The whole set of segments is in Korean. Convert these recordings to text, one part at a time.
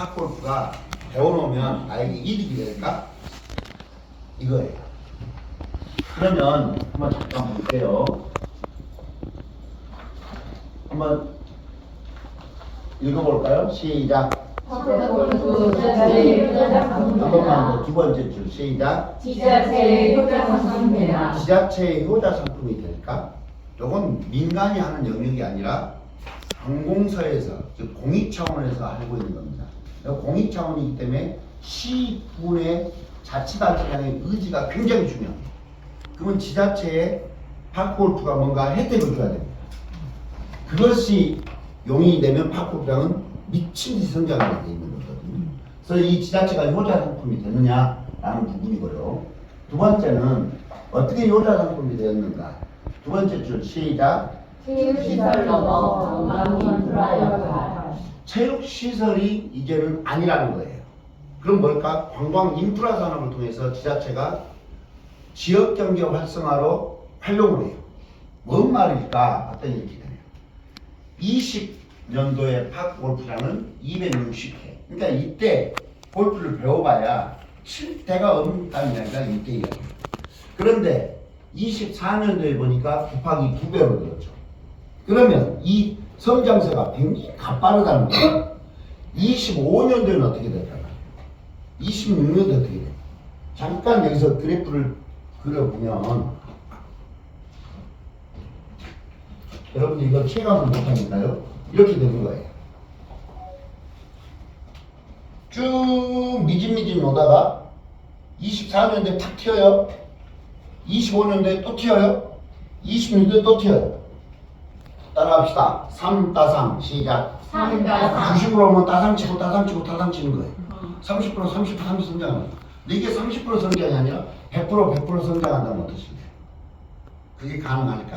팝골프가 배워놓으면 나에게 이득이 될까? 이거예요. 그러면 한번 잠깐 볼게요. 한번 읽어볼까요? 시작. 한 번만 더 두 번째 줄 시작. 지자체의 효자상입니다. 지자체의 효자 상품이 될까? 이건 민간이 하는 영역이 아니라 상공서에서 즉 공익 차원에서 하고 있는 겁니다. 공익 차원이기 때문에 시군의 자치단체장의 의지가 굉장히 중요합니다. 그러면 지자체에 파크골프가 뭔가 혜택을 줘야 됩니다. 그것이 용인이 되면 파크골프장은 미친 듯이 성장하게 돼 있는 거거든요. 그래서 이 지자체가 효자 상품이 되느냐라는 부분이고요. 두 번째는 어떻게 효자 상품이 되었는가? 두 번째 줄 시작. 체육시설 넘어 관광 인프라 역할. 체육 시설이 이제는 아니라는 거예요. 그럼 뭘까? 관광 인프라 산업을 통해서 지자체가 지역 경제 활성화로 활용을 해요. 뭔 말일까? 이렇게 되네요. 20년도에 파크 골프장은 260회. 그러니까 이때 골프를 배워봐야 7대가 없다는 얘기가 이때예요. 그런데 24년도에 보니까 곱하기 두 배로 늘었죠. 그러면 이 성장세가 굉장히 가빠르다는 거예요. 25년도에는 어떻게 될까요? 26년도에 어떻게 돼요? 잠깐 여기서 그래프를 그려보면 여러분들 이거 체감을 못하니까요. 이렇게 되는 거예요. 쭉 미진미진 오다가 24년도에 탁 튀어요. 25년도에 또 튀어요. 26년도에 또 튀어요. 따라합시다. 3따상 시작. 삼가상. 주식으로 하면 따상 치고 따상 치고 따상 치는 거예요. 30% 30% 30% 성장하는 거예요. 근데 이게 30% 성장이 아니라 100% 100% 성장한다면 어떠십니까? 그게 가능할까?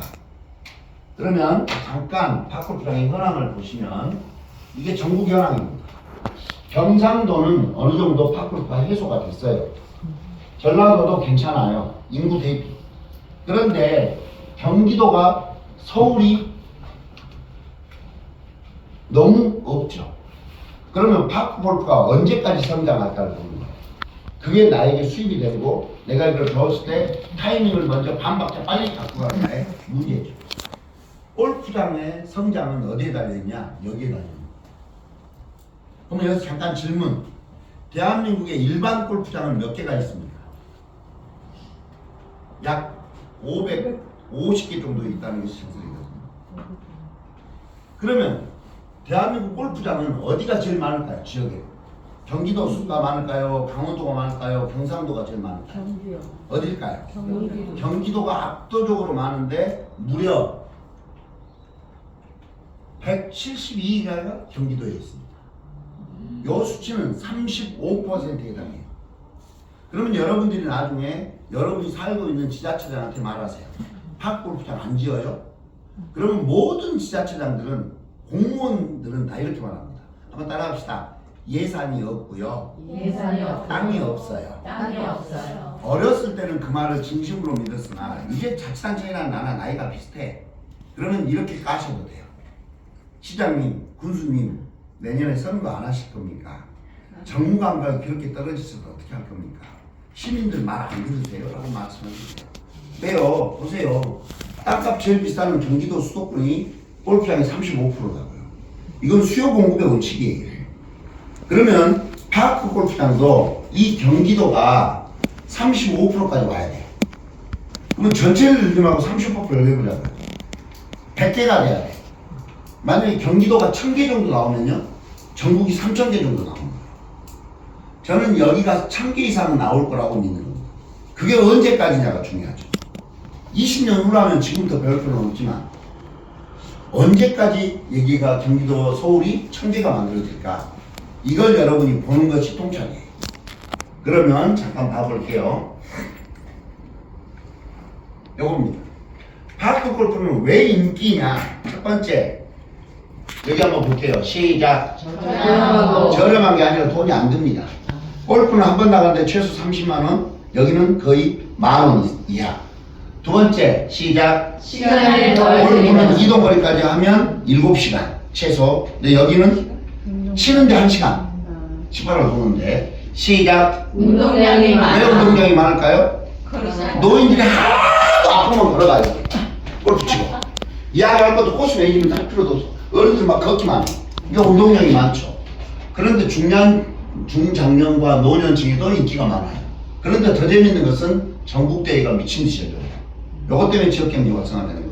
그러면 잠깐 파크프장의 현황을 보시면 이게 전국 현황입니다. 경상도는 어느 정도 파크파 해소가 됐어요. 전라도도 괜찮아요. 인구 대비. 그런데 경기도가 서울이 너무 없죠. 그러면 파크 골프가 언제까지 성장할까를 보는 거예요. 그게 나에게 수입이 되고 내가 이걸 배웠을 때 타이밍을 먼저 반 박자 빨리 갖고 가는 나의 문제죠. 골프장의 성장은 어디에 달려있냐? 여기에 달려있는 그러면 여기서 잠깐 질문. 대한민국에 일반 골프장은 몇 개가 있습니까? 약 550개 정도 있다는 것이 진술이거든요. 그러면 대한민국 골프장은 어디가 제일 많을까요? 지역에. 경기도 수가 많을까요? 강원도가 많을까요? 경상도가 제일 많을까요? 경기요. 어딜까요? 경기도. 경기도가 압도적으로 많은데 무려 172개가 경기도에 있습니다. 요 수치는 35%에 해당해요. 그러면 여러분들이 나중에 여러분이 살고 있는 지자체장한테 말하세요. 팝골프장 안 지어요? 그러면 모든 지자체장들은 공무원들은 다 이렇게 말합니다. 한번 따라합시다. 예산이 없고요. 예산이 없어요. 땅이 없어요. 땅이 없어요. 어렸을 때는 그 말을 진심으로 믿었으나 이제 자치단체나 나나 나이가 비슷해. 그러면 이렇게 까셔도 돼요. 시장님, 군수님 내년에 선거 안 하실 겁니까? 정무감각이 그렇게 떨어지셔서 어떻게 할 겁니까? 시민들 말 안 들으세요? 라고 말씀하세요. 왜요? 보세요. 땅값 제일 비싼 경기도 수도권이 골프장이 35%라고요. 이건 수요 공급의 원칙이에요. 그러면 파크 골프장도 이 경기도가 35%까지 와야 돼. 그러면 전체를 늘림하고 30% 열려보자고요. 100개가 돼야 돼. 만약에 경기도가 1000개 정도 나오면요. 전국이 3000개 정도 나옵니다. 저는 여기가 1000개 이상은 나올 거라고 믿는 겁니다. 그게 언제까지냐가 중요하죠. 20년 후라면 지금부터 배울 필요는 없지만 언제까지 여기가 경기도 서울이 1000개가 만들어질까? 이걸 여러분이 보는 것이 통찰이에요. 그러면 잠깐 봐볼게요. 요겁니다. 파크 골프는 왜 인기냐? 첫 번째, 여기 한번 볼게요. 시작. 저렴하고 저렴한 게 아니라 돈이 안 듭니다. 골프는 한 번 나가는데 최소 30만 원, 여기는 거의 만 원 이하. 두 번째, 시작. 시간을 골프는 벌 이동 거리까지 하면 7시간. 최소. 근데 여기는 치는데 1시간. 18을 도는데. 시작. 운동량이 왜 많아. 운동량이 많을까요? 노인들이 하도 아프면 걸어가요. 골프 치고. 이야기할 것도 코스 매니지먼트 할 필요도 없어. 어른들 막 걷기만 해 이게 운동량이 많죠. 그런데 중년 중장년과 노년층에도 인기가 많아요. 그런데 더 재밌는 것은 전국대회가 미친 듯이 열려요 요것 때문에 지역 경제가 활성화되는 거예요